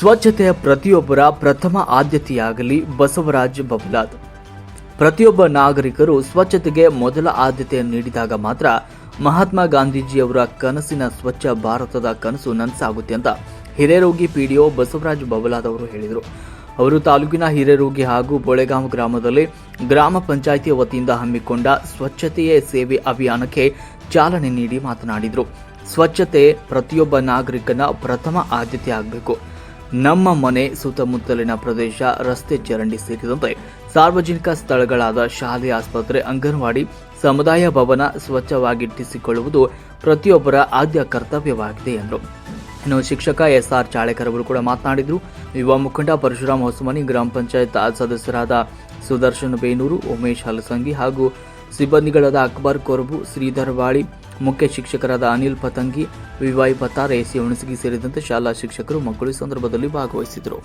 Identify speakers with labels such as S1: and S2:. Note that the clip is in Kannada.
S1: ಸ್ವಚ್ಛತೆಯ ಪ್ರತಿಯೊಬ್ಬರ ಪ್ರಥಮ ಆದ್ಯತೆಯಾಗಲಿ ಬಸವರಾಜ್ ಬಬಲಾದ್. ಪ್ರತಿಯೊಬ್ಬ ನಾಗರಿಕರು ಸ್ವಚ್ಛತೆಗೆ ಮೊದಲ ಆದ್ಯತೆ ನೀಡಿದಾಗ ಮಾತ್ರ ಮಹಾತ್ಮ ಗಾಂಧೀಜಿಯವರ ಕನಸಿನ ಸ್ವಚ್ಛ ಭಾರತದ ಕನಸು ನನಸಾಗುತ್ತೆ ಅಂತ ಹಿರೇರೋಗಿ ಪಿಡಿಒ ಬಸವರಾಜ್ ಬಬಲಾದ್ ಅವರು ಹೇಳಿದರು. ಅವರು ತಾಲೂಕಿನ ಹಿರೇರೋಗಿ ಹಾಗೂ ಬೊಳೆಗಾಂವ್ ಗ್ರಾಮದಲ್ಲಿ ಗ್ರಾಮ ಪಂಚಾಯಿತಿ ವತಿಯಿಂದ ಹಮ್ಮಿಕೊಂಡ ಸ್ವಚ್ಛತೆಯೇ ಸೇವೆ ಅಭಿಯಾನಕ್ಕೆ ಚಾಲನೆ ನೀಡಿ ಮಾತನಾಡಿದರು. ಸ್ವಚ್ಛತೆ ಪ್ರತಿಯೊಬ್ಬ ನಾಗರಿಕನ ಪ್ರಥಮ ಆದ್ಯತೆ ಆಗಬೇಕು. ನಮ್ಮ ಮನೆ ಸುತ್ತಮುತ್ತಲಿನ ಪ್ರದೇಶ ರಸ್ತೆ ಚರಂಡಿ ಸೇರಿದಂತೆ ಸಾರ್ವಜನಿಕ ಸ್ಥಳಗಳಾದ ಶಾಲೆ, ಆಸ್ಪತ್ರೆ, ಅಂಗನವಾಡಿ, ಸಮುದಾಯ ಭವನ ಸ್ವಚ್ಛವಾಗಿಟ್ಟಿಸಿಕೊಳ್ಳುವುದು ಪ್ರತಿಯೊಬ್ಬರ ಆದ್ಯ ಕರ್ತವ್ಯವಾಗಿದೆ ಎಂದರು. ಇನ್ನು ಶಿಕ್ಷಕ ಎಸ್ ಆರ್ ಚಾಳೆಕರವರು ಕೂಡ ಮಾತನಾಡಿದರು. ಯುವ ಮುಖಂಡ ಪರಶುರಾಮ್ ಹೊಸಮನಿ, ಗ್ರಾಮ ಪಂಚಾಯತ್ ಸದಸ್ಯರಾದ ಸುದರ್ಶನ್ ಬೇನೂರು, ಉಮೇಶ್ ಹಲಸಂಗಿ ಹಾಗೂ ಸಿಬ್ಬಂದಿಗಳಾದ ಅಕ್ಬರ್ ಕೊರಬು, ಶ್ರೀಧರ್ ವಾಳಿ ಮುಖ್ಯ ಶಿಕ್ಷಕರಾದ Anil Patangi V Y Patar S C Hunasagi ಸೇರಿದಂತೆ ಶಾಲಾ ಶಿಕ್ಷಕರು ಮಕ್ಕಳು ಸಂದರ್ಭದಲ್ಲಿ ಭಾಗವಹಿಸಿದರು